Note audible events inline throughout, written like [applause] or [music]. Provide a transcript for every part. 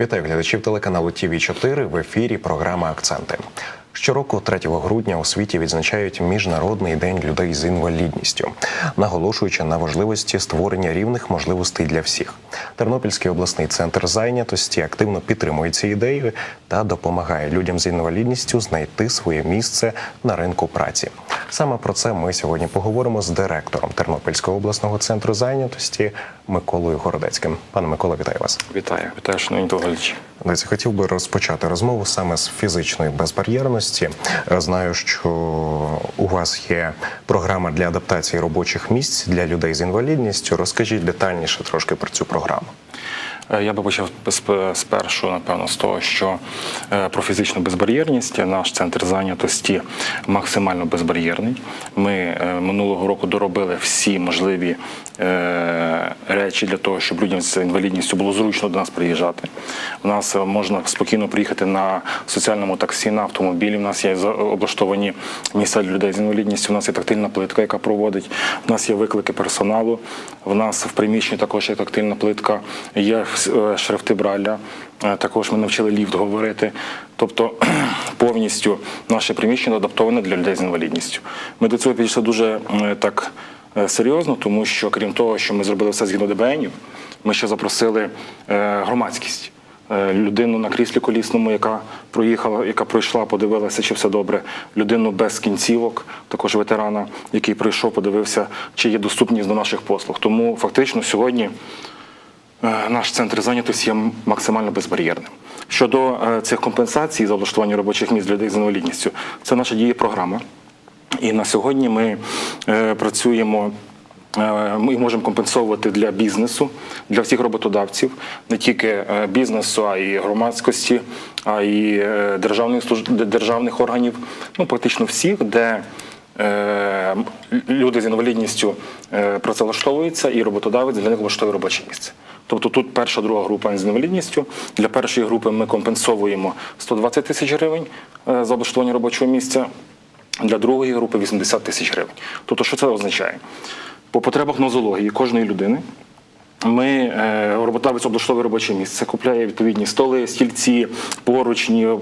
Вітаю глядачів телеканалу ТВ 4 в ефірі. Програма Акценти. Щороку, 3 грудня, у світі відзначають міжнародний день людей з інвалідністю, наголошуючи на важливості створення рівних можливостей для всіх. Тернопільський обласний центр зайнятості активно підтримує ці ідеї та допомагає людям з інвалідністю знайти своє місце на ринку праці. Саме про це ми сьогодні поговоримо з директором Тернопільського обласного центру зайнятості Миколою Городецьким. Пане Микола, вітаю вас. Вітаю, вітаю, шановні глядачі. Дивіться, хотів би розпочати розмову саме з фізичної безбар'єрності. Знаю, що у вас є програма для адаптації робочих місць для людей з інвалідністю. Розкажіть детальніше трошки про цю програму. Е, Я би почав сп- спершу, напевно, з того, що е, про фізичну безбар'єрність наш центр зайнятості максимально безбар'єрний. Ми е, минулого року доробили всі можливі речі для того, щоб людям з інвалідністю було зручно до нас приїжджати. У нас можна спокійно приїхати на соціальному таксі, на автомобілі. У нас є облаштовані місця для людей з інвалідністю. У нас є тактильна плитка, яка проводить. У нас є виклики персоналу. В нас в приміщенні також є тактильна плитка, є шрифти Брайля. Е, Також ми навчили ліфт говорити. Тобто [clears throat] повністю наше приміщення адаптоване для людей з інвалідністю. Ми до цього підійшли дуже е, так е, серйозно, тому що крім того, що ми зробили все згідно ДБНів, ми ще запросили е, громадськість. Е, Людину на кріслі колісному, яка проїхала, яка пройшла, подивилася, чи все добре. Людину без кінцівок, також ветерана, який прийшов, подивився, чи є доступність до наших послуг. Тому фактично сьогодні Е, наш центр зайнятості є максимально безбар'єрним. Щодо е, цих компенсацій за облаштування робочих місць для людей з інвалідністю, це наша діє програма. І на сьогодні ми е, працюємо. е, Ми можемо компенсовувати для бізнесу, для всіх роботодавців, не тільки е, бізнесу, а й громадськості, а й е, державних державних органів, ну практично всіх, де е, люди з інвалідністю е, працевлаштовуються, і роботодавець для них влаштовує робоче місце. Тобто тут перша, друга група з інвалідністю. Для першої групи ми компенсовуємо 120 тисяч гривень е, за облаштування робочого місця, для другої групи 80 тисяч гривень. Тобто, що це означає? По потребах нозології кожної людини ми е, роботодавець облаштовує робоче місце, купляє відповідні столи, стільці, поручні, е,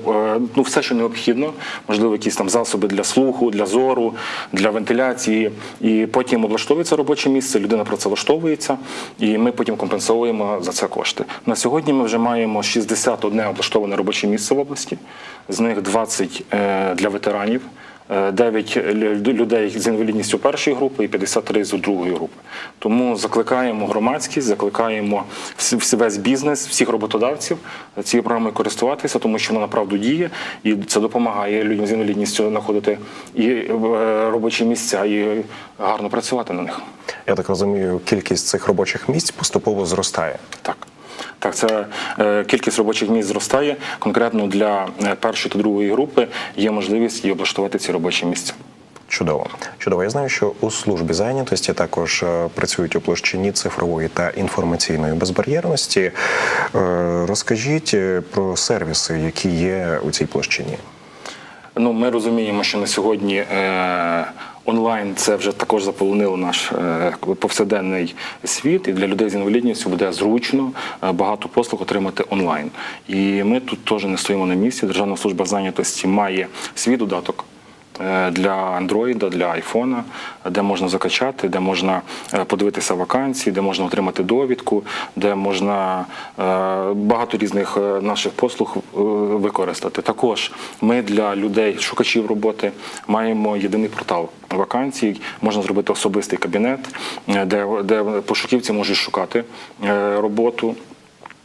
ну все, що необхідно, можливо, якісь там засоби для слуху, для зору, для вентиляції. І потім облаштовується робоче місце, людина працевлаштовується, і ми потім компенсуємо за це кошти. На сьогодні ми вже маємо 61 облаштоване робоче місце в області, з них 20 е, для ветеранів. 9 людей з інвалідністю першої групи і 53 з другої групи. Тому закликаємо громадськість, закликаємо весь бізнес, всіх роботодавців цією програмою користуватися, тому що вона направду діє і це допомагає людям з інвалідністю знаходити і е, робочі місця і гарно працювати на них. Я так розумію, кількість цих робочих місць поступово зростає. Так. Так, це е, кількість робочих місць зростає. Конкретно для е, першої та другої групи є можливість і облаштувати ці робочі місця. Чудово. Чудово. Я знаю, що у службі зайнятості також е, працюють у площині цифрової та інформаційної безбар'єрності. Розкажіть про сервіси, які є у цій площині. Ну, ми розуміємо, що на сьогодні е, онлайн це вже також заполонило наш е, повсякденний світ, і для людей з інвалідністю буде зручно е, багато послуг отримати онлайн. І ми тут теж не стоїмо на місці. Державна служба зайнятості має свій додаток. Е, Для Android, для iPhone, де можна закачати, де можна е, подивитися вакансії, де можна отримати довідку, де можна е, багато різних наших послуг використати. Також ми для людей, шукачів роботи, маємо єдиний портал вакансій. Можна зробити особистий кабінет, де, де пошуківці можуть шукати роботу.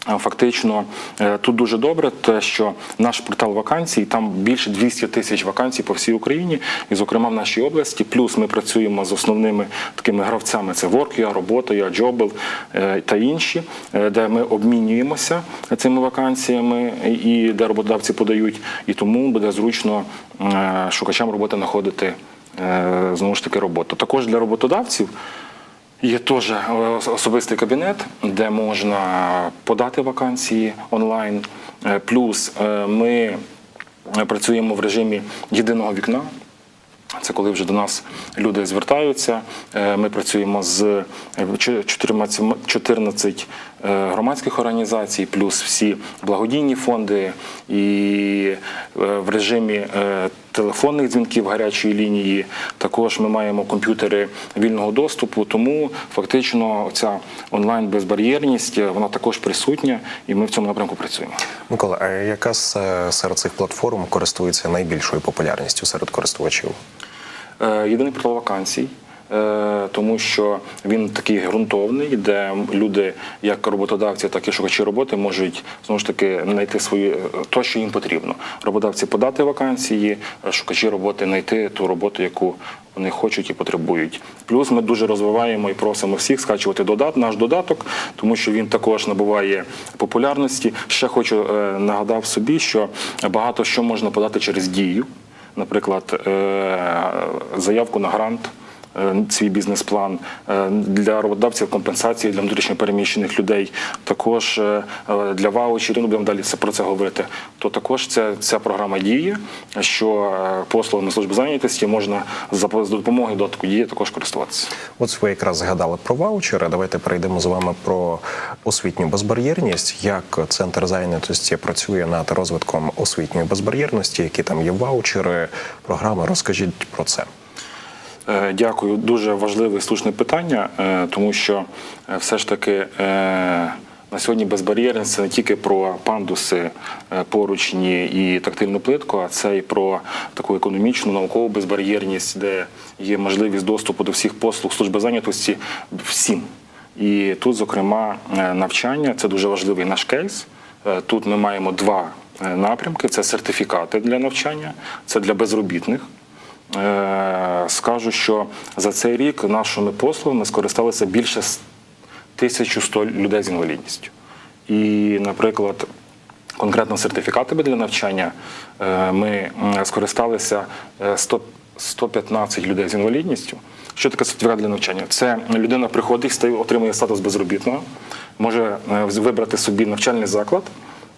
Фактично е, тут дуже добре, те, що наш портал вакансій там більше 200 тисяч вакансій по всій Україні, і зокрема в нашій області. Плюс ми працюємо з основними такими гравцями: це Workia, Робота, Джобел та інші, е, де ми обмінюємося цими вакансіями і де роботодавці подають. І тому буде зручно е, шукачам роботи знаходити знову ж таки роботу. Також для роботодавців. Є теж е, особистий кабінет, де можна подати вакансії онлайн. Е, Плюс е, ми працюємо в режимі єдиного вікна. Це коли вже до нас люди звертаються. Ми працюємо з е, 14, 14 е, громадських організацій, плюс всі благодійні фонди і е, в режимі е, телефонних дзвінків гарячої лінії. Також ми маємо комп'ютери вільного доступу, тому фактично ця онлайн безбар'єрність е, вона також присутня, і ми в цьому напрямку працюємо. Микола, а яка з е, серед цих платформ користується найбільшою популярністю серед користувачів? Е, Єдиний портал вакансій. Е, Тому що він такий ґрунтовний, де люди, як роботодавці, так і шукачі роботи, можуть знову ж таки знайти свою е, то, що їм потрібно. Роботодавці подати вакансії, е, шукачі роботи знайти ту роботу, яку вони хочуть і потребують. Плюс ми дуже розвиваємо і просимо всіх скачувати додат, наш додаток, тому що він також набуває популярності. Ще хочу е, нагадав собі, що багато що можна подати через дію наприклад, е, заявку на грант. Е, Свій бізнес-план е, для роботодавців компенсації для внутрішньопереміщених людей, також е, е, для ваучерів, ну будемо далі про це говорити. То також ця, ця програма діє, що е, послугами служби зайнятості можна за допомогою додатку дії також користуватися. От ви якраз згадали про ваучери. Давайте перейдемо з вами про освітню безбар'єрність. Як центр зайнятості працює над розвитком освітньої безбар'єрності, які там є ваучери, програми. Розкажіть про це. Е, Дякую. Дуже важливе і слушне питання, е, тому що е, все ж таки на сьогодні безбар'єрність це не тільки про пандуси, поручні і тактильну плитку, а це і про таку економічну, наукову безбар'єрність, де є можливість доступу до всіх послуг служби зайнятості всім. І тут, зокрема, навчання це дуже важливий наш кейс. Тут ми маємо два напрямки: це сертифікати для навчання, це для безробітних. Е, Скажу, що за цей рік нашими послугами скористалися більше с- 1100 людей з інвалідністю. І, наприклад, конкретно сертифікатами для навчання е, ми скористалися е, 100 115 людей з інвалідністю. Що таке сертифікат для навчання? Це людина приходить, стає- отримує статус безробітного, може е, вибрати собі навчальний заклад.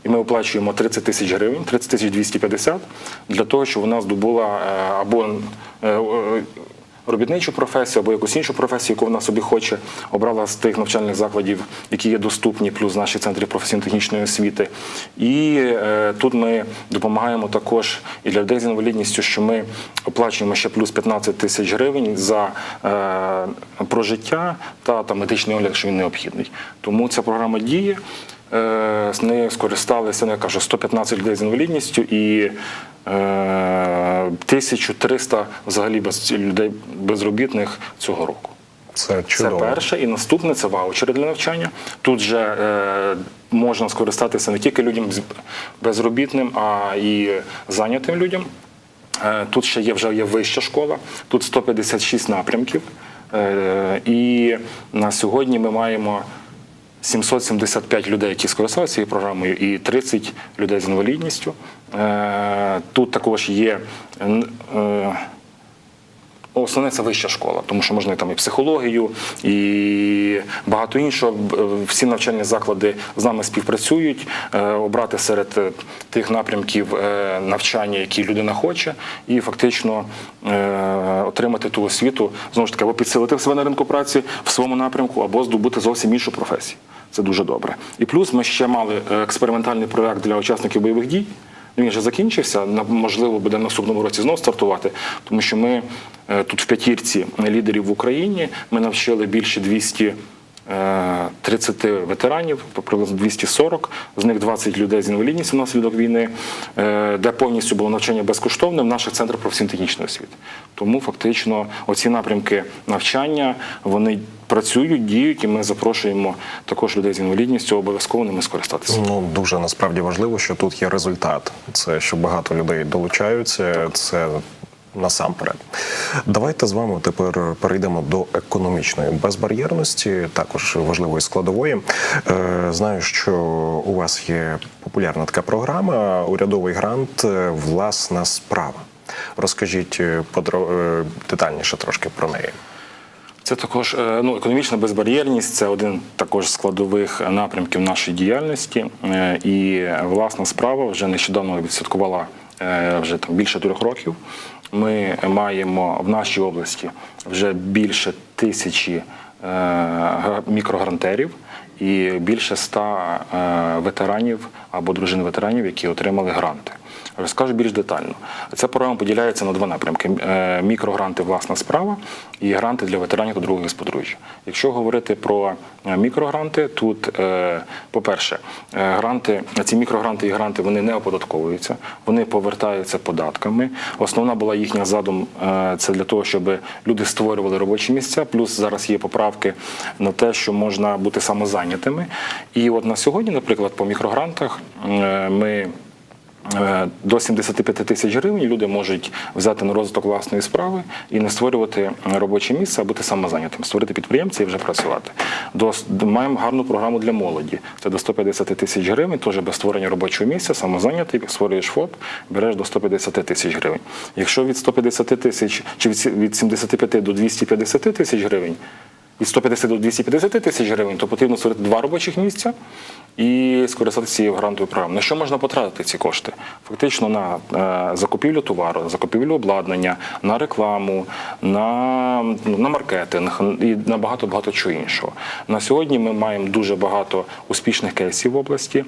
І ми оплачуємо 30 тисяч гривень, 30 тисяч 250, для того, щоб вона здобула е, або е, е, робітничу професію, або якусь іншу професію, яку вона собі хоче, обрала з тих навчальних закладів, які є доступні, плюс наші центри професійно-технічної освіти. І е, тут ми допомагаємо також і для людей з інвалідністю, що ми оплачуємо ще плюс 15 тисяч гривень за е, прожиття та, та медичний огляд, якщо він необхідний. Тому ця програма діє. Е, З нею скористалися, ну, я кажу, 115 людей з інвалідністю і е, 1300 взагалі без людей безробітних цього року. Це Це перше. І наступне це ваучери для навчання. Тут же е, можна скористатися не тільки людям безробітним, а і зайнятим людям. Е, Тут ще є вже є вища школа, тут 156 напрямків. Е, І на сьогодні ми маємо 775 людей, які скористалися цією програмою, і 30 людей з інвалідністю. Е, Тут також є. Е, Основне це вища школа, тому що можна там і психологію, і багато іншого. Всі навчальні заклади з нами співпрацюють, е, обрати серед е, тих напрямків е, навчання, які людина хоче, і фактично е, отримати ту освіту, знову ж таки, або підсилити себе на ринку праці в своєму напрямку, або здобути зовсім іншу професію. Це дуже добре. І плюс ми ще мали е, експериментальний проект для учасників бойових дій. Він вже закінчився. Можливо, буде наступному році знов стартувати, тому що ми е, тут в п'ятірці лідерів в Україні ми навчили більше 200 е, 30 ветеранів, приблизно 240, з них 20 людей з інвалідністю внаслідок війни, е, де повністю було навчання безкоштовне в наших центрах професійно-технічної освіти. Тому фактично оці напрямки навчання вони працюють, діють, і ми запрошуємо також людей з інвалідністю обов'язково ними скористатися. Ну дуже насправді важливо, що тут є результат. Це що багато людей долучаються. Це насамперед. Давайте з вами тепер перейдемо до економічної безбар'єрності, також важливої складової. Е, Знаю, що у вас є популярна така програма, урядовий грант Власна справа. Розкажіть е, е, детальніше трошки про неї. Це також ну, економічна безбар'єрність це один також складових напрямків нашої діяльності. І власна справа вже нещодавно відсвяткувала вже там більше трьох років. Ми маємо в нашій області вже більше тисячі мікрогарантерів і більше ста е, ветеранів або дружин ветеранів, які отримали гранти. Розкажу більш детально. Ця програма поділяється на два напрямки: Е, мікрогранти власна справа і гранти для ветеранів та другого подружжя. Якщо говорити про е, мікрогранти, тут, е, по-перше, гранти, ці мікрогранти і гранти вони не оподатковуються, вони повертаються податками. Основна була їхня задум це для того, щоб люди створювали робочі місця. Плюс зараз є поправки на те, що можна бути самозайнятими. І от на сьогодні, наприклад, по мікрогрантах ми. Е, До 75 тисяч гривень люди можуть взяти на розвиток власної справи і не створювати робоче місце, а бути самозайнятим, створити підприємця і вже працювати. До, маємо гарну програму для молоді. Це до 150 тисяч гривень, теж без створення робочого місця, самозайнятий, створюєш ФОП, береш до 150 тисяч гривень. Якщо від 150 тисяч чи від 75 до 250 тисяч гривень, від 150 до 250 тисяч гривень, то потрібно створити два робочих місця і скористатися цією грантовою програмою. На що можна потратити ці кошти? Фактично на е, закупівлю товару, закупівлю обладнання, на рекламу, на, на маркетинг і на багато багато чого іншого. На сьогодні ми маємо дуже багато успішних кейсів в області.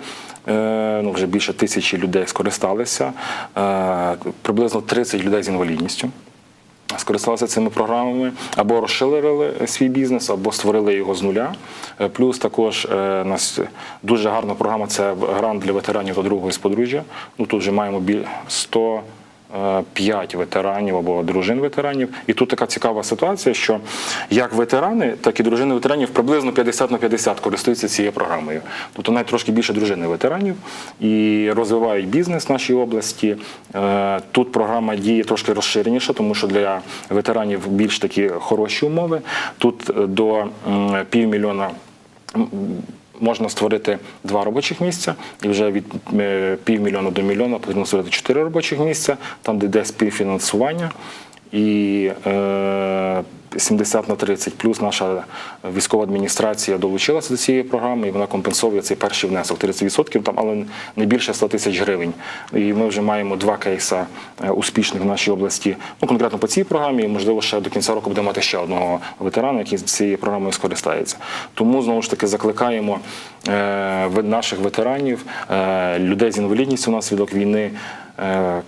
Е, ну, вже більше тисячі людей скористалися, е, приблизно 30 людей з інвалідністю скористалися цими програмами або розширили свій бізнес, або створили його з нуля. Е, Плюс також е, у нас дуже гарна програма це грант для ветеранів та другого з подружжя. Ну тут вже маємо біль 100 5 ветеранів або дружин ветеранів. І тут така цікава ситуація, що як ветерани, так і дружини ветеранів приблизно 50 на 50 користуються цією програмою. Тобто навіть трошки більше дружини ветеранів і розвивають бізнес в нашій області. Е, Тут програма діє трошки розширеніша, тому що для ветеранів більш такі хороші умови. Тут е, до півмільйона можна створити два робочих місця, і вже від е, півмільйона до мільйона потрібно створити чотири робочих місця, там де йде співфінансування. І е, 70 на 30 плюс наша військова адміністрація долучилася до цієї програми, і вона компенсовує цей перший внесок 30%, там, але не більше 100 тисяч гривень. І ми вже маємо два кейса е, успішних в нашій області, ну конкретно по цій програмі, і можливо ще до кінця року будемо мати ще одного ветерана, який цією програмою скористається. Тому знову ж таки закликаємо е, наших ветеранів, е, людей з інвалідністю внаслідок війни е,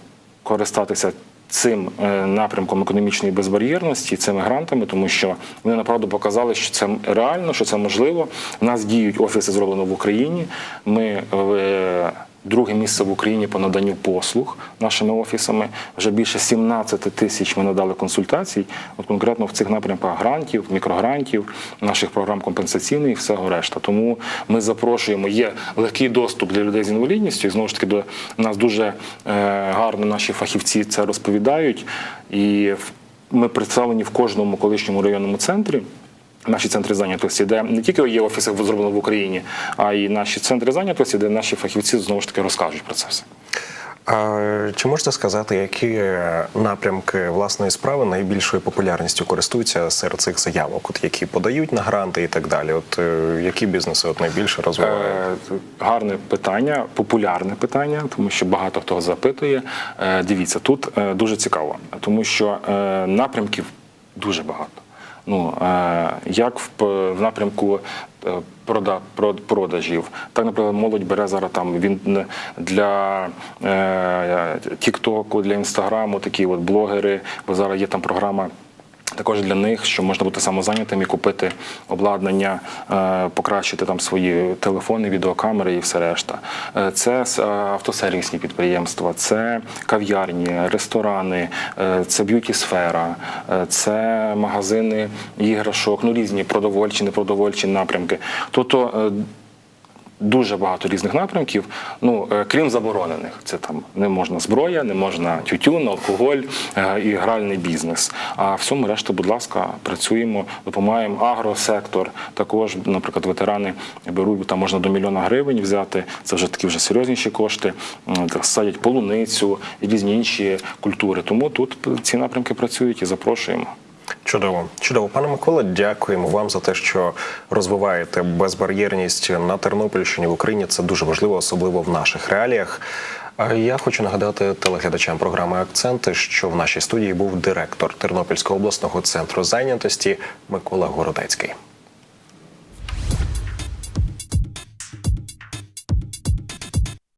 користатися цим е, напрямком економічної безбар'єрності, цими грантами, тому що вони направду показали, що це реально, що це можливо. У нас діють офіси зроблено в Україні. Ми е, друге місце в Україні по наданню послуг нашими офісами. Вже більше 17 тисяч ми надали консультацій. От конкретно в цих напрямках грантів, мікрогрантів, наших програм компенсаційних і всього решта. Тому ми запрошуємо. Є легкий доступ для людей з інвалідністю. І знову ж таки, до нас дуже е, гарно наші фахівці це розповідають. І ми представлені в кожному колишньому районному центрі. Наші центри зайнятості, де не тільки є офіси зроблено в Україні, а й наші центри зайнятості, де наші фахівці знову ж таки розкажуть про це все. А чи можете сказати, які напрямки власної справи найбільшою популярністю користуються серед цих заявок, от які подають на гранти і так далі? От е, які бізнеси от найбільше розвивають? Е, Гарне питання, популярне питання, тому що багато хто запитує. Е, Дивіться, тут е, дуже цікаво, тому що е, напрямків дуже багато. Ну як в, напрямку е, прода, прод- продажів, так, наприклад, молодь бере зараз там він для е, Тіктоку, для інстаграму, такі от блогери, бо зараз є там програма. Також для них, що можна бути самозайнятим і купити обладнання, е, покращити там свої телефони, відеокамери і все решта. Е, Це е, автосервісні підприємства, це кав'ярні, ресторани, це б'юті-сфера, це магазини іграшок, ну різні продовольчі, непродовольчі напрямки. Тобто дуже багато різних напрямків. Ну е, крім заборонених, це там не можна зброя, не можна тютюн, алкоголь е, і гральний бізнес. А всьому решту, будь ласка, працюємо, допомагаємо. Агросектор також, наприклад, ветерани беруть там можна до мільйона гривень взяти. Це вже такі вже серйозніші кошти. Садять полуницю і різні інші культури. Тому тут ці напрямки працюють і запрошуємо. Чудово, чудово, пане Микола. Дякуємо вам за те, що розвиваєте безбар'єрність на Тернопільщині в Україні. Це дуже важливо, особливо в наших реаліях. Я хочу нагадати телеглядачам програми Акценти, що в нашій студії був директор Тернопільського обласного центру зайнятості Микола Городецький.